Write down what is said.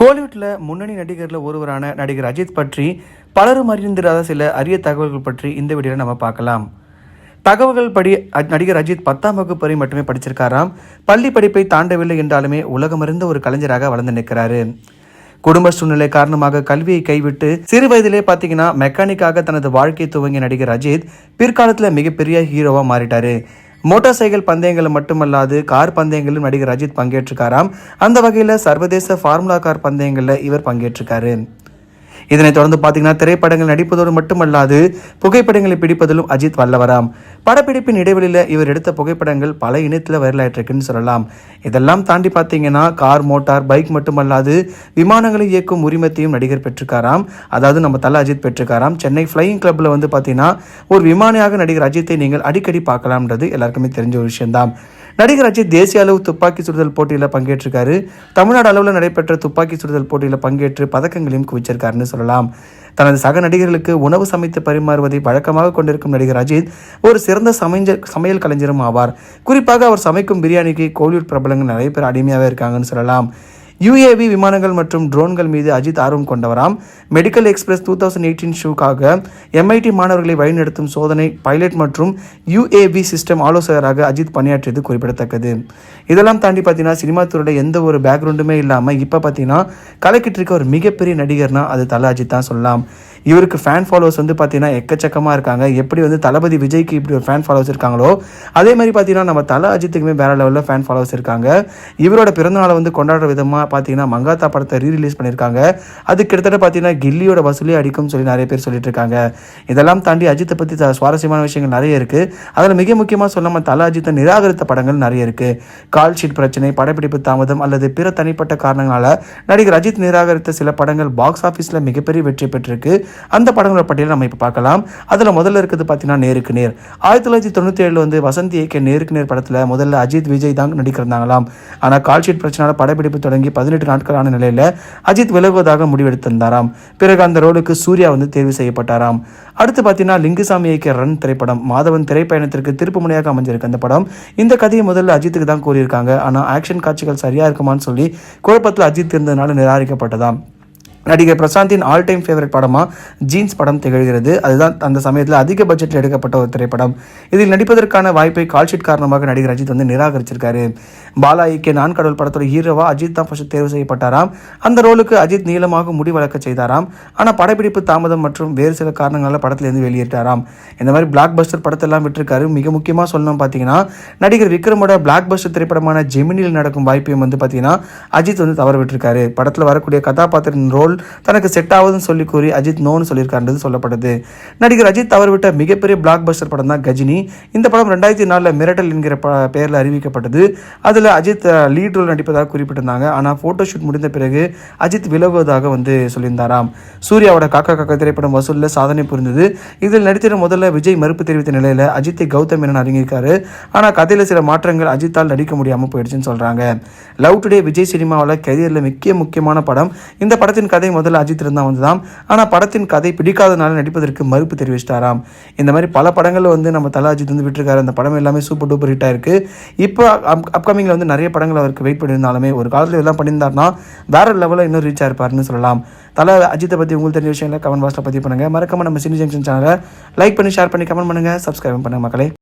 கோலிவுட்ல முன்னணி நடிகரில் ஒருவரான நடிகர் அஜித் பற்றி பலரும் அறிந்திராத சில அரிய தகவல்கள் பற்றி இந்த வீடியோவில் நம்ம பார்க்கலாம். தகவல்கள் படி நடிகர் அஜித் பத்தாம் வகுப்பு வரை மட்டுமே படிச்சிருக்காராம். பள்ளி படிப்பை தாண்டவில்லை என்றாலுமே உலகமறிந்த ஒரு கலைஞராக வளர்ந்து நிற்கிறாரு. குடும்ப சூழ்நிலை காரணமாக கல்வியை கைவிட்டு சிறு வயதிலே பார்த்தீங்கன்னா மெக்கானிக்காக தனது வாழ்க்கையை துவங்கிய நடிகர் அஜித் பிற்காலத்தில் மிகப்பெரிய ஹீரோவாக மாறிட்டாரு. மோட்டார் சைக்கிள் பந்தயங்கள் மட்டுமல்லாது கார் பந்தயங்களிலும் நடிகர் அஜித் பங்கேற்றிருக்காராம். அந்த வகையில் சர்வதேச ஃபார்முலா கார் பந்தயங்களில் இவர் பங்கேற்றிருக்காரு. இதனைத் தொடர்ந்து பார்த்தீங்கன்னா திரைப்படங்கள் நடிப்பதோடு மட்டுமல்லாது புகைப்படங்களை பிடிப்பதிலும் அஜித் வல்லவராம். படப்பிடிப்பின் இடைவெளியில் இவர் எடுத்த புகைப்படங்கள் பல இனத்தில் வைரலாயிட்டிருக்குன்னு சொல்லலாம். இதெல்லாம் தாண்டி பார்த்தீங்கன்னா கார் மோட்டார் பைக் மட்டுமல்லாது விமானங்களை இயக்கும் உரிமத்தையும் நடிகர் பெற்றிருக்காராம். அதாவது நம்ம தல அஜித் பெற்றிருக்காராம். சென்னை ஃப்ளையிங் கிளப்ல வந்து பார்த்தீங்கன்னா ஒரு விமானியாக நடிகர் அஜித்தை நீங்கள் அடிக்கடி பார்க்கலாம்ன்றது எல்லாருக்குமே தெரிஞ்ச ஒரு விஷயம்தான். நடிகர் அஜித் தேசிய அளவு துப்பாக்கி சுடுதல் போட்டியில் பங்கேற்றிருக்காரு. தமிழ்நாடு அளவில் நடைபெற்ற துப்பாக்கி சுடுதல் போட்டியில் பங்கேற்று பதக்கங்களையும் குவிச்சிருக்காருன்னு சொல்லலாம். தனது சக நடிகர்களுக்கு உணவு சமைத்து பரிமாறுவதை வழக்கமாக கொண்டிருக்கும் நடிகர் அஜித் ஒரு சிறந்த சமைஞ்ச சமையல் கலைஞரும் ஆவார். குறிப்பாக அவர் சமைக்கும் பிரியாணிக்கு கோலிவுட் பிரபலங்கள் நிறைய பேர் அடிமையாகவே இருக்காங்கன்னு சொல்லலாம். யுஏவி விமானங்கள் மற்றும் ட்ரோன்கள் மீது அஜித் ஆர்வம் கொண்டவராம். Medical express two thousand eighteen ஷூக்காக MIT மாணவர்களை வழிநடத்தும் சோதனை பைலட் மற்றும் யுஏவி சிஸ்டம் ஆலோசகராக அஜித் பணியாற்றியது குறிப்பிடத்தக்கது. இதெல்லாம் தாண்டி பார்த்தீங்கன்னா சினிமா துறையில் எந்த ஒரு பேக்ரவுண்டுமே இல்லாமல் இப்போ பார்த்தீங்கன்னா கலக்கிட்டு இருக்க ஒரு மிகப்பெரிய நடிகர்னா அது தல அஜித் தான் சொல்லலாம். இவருக்கு ஃபேன் ஃபாலோவர்ஸ் வந்து பார்த்தீங்கன்னா எக்கச்சக்கமாக இருக்காங்க. எப்படி வந்து தளபதி விஜய்க்கு இப்படி ஒரு ஃபேன் ஃபாலோவர்ஸ் இருக்காங்களோ அதே மாதிரி பார்த்தீங்கன்னா நம்ம தல அஜித்துக்குமே வேற லெவலில் ஃபேன் ஃபாலோவர்ஸ் இருக்காங்க. இவரோட பிறந்தநாளை வந்து கொண்டாடுற விதமாக பார்த்தீங்கன்னா மங்காத்தா படத்தை ரீ ரிலீஸ் பண்ணியிருக்காங்க. அது கிட்டத்தட்ட பார்த்தீங்கன்னா கில்லியோட வசூலே அடிக்கும்னு சொல்லி நிறைய பேர் சொல்லிட்டு இருக்காங்க இதெல்லாம் தாண்டி அஜித்தை பற்றி த- சுவாரஸ்யமான விஷயங்கள் நிறைய இருக்குது அதில் மிக முக்கியமாக சொல்லாமல் தல அஜித்தை நிராகரித்த படங்கள் நிறைய இருக்குது கால் ஷீட் பிரச்சனை படப்பிடிப்பு தாமதம் அல்லது பிற தனிப்பட்ட காரணங்களால் நடிகர் அஜித் நிராகரித்த சில படங்கள் பாக்ஸ் ஆஃபீஸில் மிகப்பெரிய வெற்றி பெற்றிருக்கு. அந்த படங்களோட பட்டியலை நம்ம இப்போ பார்க்கலாம். அதில் முதல்ல இருக்கிறது பார்த்தீங்கன்னா நேருக்கு நேர். ஆயிரத்தி தொள்ளாயிரத்தி தொண்ணூற்றி ஏழில் வந்து வசந்தி இயக்கிய நேருக்கு நேர் படத்தில் முதல்ல அஜித் விஜய் தான் நடிக்கிறந்தாங்களாம். ஆனால் கால்ஷீட் பிரச்சனையால் படப்பிடிப்பு தொடங்கி பதினெட்டு நாட்களான நிலையில் அஜித் விலகுவதாக முடிவெடுத்திருந்தாராம். பிறகு அந்த ரோலுக்கு சூர்யா வந்து தேர்வு செய்யப்பட்டாராம். அடுத்து பார்த்தீங்கன்னா லிங்குசாமி இயக்கிய ரன் திரைப்படம் மாதவன் திரைப்பயணத்திற்கு திருப்பு முனையாக அமைஞ்சிருக்கு அந்த படம். இந்த கதையை முதல்ல அஜித்துக்கு தான் கூறியிருக்காங்க. ஆனால் ஆக்ஷன் காட்சிகள் சரியா இருக்குமான்னு சொல்லி குழப்பத்தில் அஜித் இருந்ததுனால நிராகரிக்கப்பட்டதாம். நடிகர் பிரசாந்தின் ஆல் டைம் ஃபேவரட் படமாக ஜீன்ஸ் படம் திகழ்கிறது. அதுதான் அந்த சமயத்தில் அதிக பட்ஜெட்டில் எடுக்கப்பட்ட ஒரு திரைப்படம். இதில் நடிப்பதற்கான வாய்ப்பை கால்ஷீட் காரணமாக நடிகர் அஜித் வந்து நிராகரிச்சிருக்காரு. பாலா ஐக்கிய நான் கடவுள் படத்தோட ஹீரோவா அஜித் தான் ஃபர்ஸ்ட் தேர்வு செய்யப்பட்டாராம். அந்த ரோலுக்கு அஜித் நீளமாக முடி வளர்க்க செய்தாராம். ஆனால் படப்பிடிப்பு தாமதம் மற்றும் வேறு சில காரணங்களால் படத்திலிருந்து வெளியேற்றாராம். இந்த மாதிரி பிளாக் பஸ்டர் படத்தெல்லாம் விட்டிருக்காரு. மிக முக்கியமாக சொல்லணும் பார்த்தீங்கன்னா நடிகர் விக்ரமோட பிளாக் பஸ்டர் திரைப்படமான ஜெமினியில் நடக்கும் வாய்ப்பையும் வந்து பார்த்தீங்கன்னா அஜித் வந்து தவற விட்டுருக்காரு படத்தில் வரக்கூடிய கதாபாத்திரத்தின் ரோல் தனக்கு செட் ஆகுதுன்னு சொல்லி கூறி அஜித் நோன்னு சொல்லியிருக்காருன்றது சொல்லப்படுது நடிகர் அஜித் தவறவிட்ட மிகப்பெரிய பிளாக் பஸ்டர் படம் தான் கஜினி. இந்த படம் ரெண்டாயிரத்தி நாலில் மிரட்டல் என்கிற பெயரில் அறிவிக்கப்பட்டது. அதில் அஜித் லீட் ரோல் நடிப்பதாக குறிப்பிட்டிருந்தாங்க. ஆனால் ஃபோட்டோ ஷூட் முடிந்த பிறகு அஜித் விலகுவதாக வந்து சொல்லியிருந்தாராம். சூர்யாவோட காக்கா காக்கா திரைப்படம் வசூலில் சாதனை புரிந்தது. இதில் நடித்திட முதல்ல விஜய் மறுப்பு தெரிவித்த நிலையில் அஜித்தை கௌதம் மேனன் அறிஞ்சிருக்காரு ஆனால் கதையில் சில மாற்றங்கள் அஜித்தால் நடிக்க முடியாமல் போயிடுச்சுன்னு சொல்கிறாங்க லவ் டுடே விஜய் சினிமாவில் கரியரில் முக்கிய முக்கியமான படம். இந்த படத்தின் கதை முதல்ல அஜித் இருந்தால் வந்ததாம் ஆனால் படத்தின் கதை பிடிக்காதனால நடிப்பதற்கு மறுப்பு தெரிவிச்சிட்டாராம். இந்த மாதிரி பல படங்களில் வந்து நம்ம தல அஜித் வந்து விட்டுருக்காரு. அந்த படம் எல்லாமே சூப்பர் டூப்பர் ஹிட்டாக இருக்குது இப்போ அப்கமிங்கில் வந்து நிறைய படங்கள் அவருக்கு வெயிட் பண்ணியிருந்தாலுமே ஒரு காலத்தில் இதெல்லாம் பண்ணியிருந்தாருன்னா வேற லெவலில் இன்னும் ரீச் ஆயிருப்பாருன்னு சொல்லலாம். தல அஜித்தை பற்றி உங்களுக்கு தெரிஞ்ச விஷயங்களை கமெண்ட் பாக்ஸில் பதிவு பண்ணுங்கள் மறக்காம நம்ம சினி ஜங்ஷன் சேனலை லைக் பண்ணி ஷேர் பண்ணி கமெண்ட் பண்ணுங்கள் சப்ஸ்கிரைப் பண்ணுங்கள் மக்களே.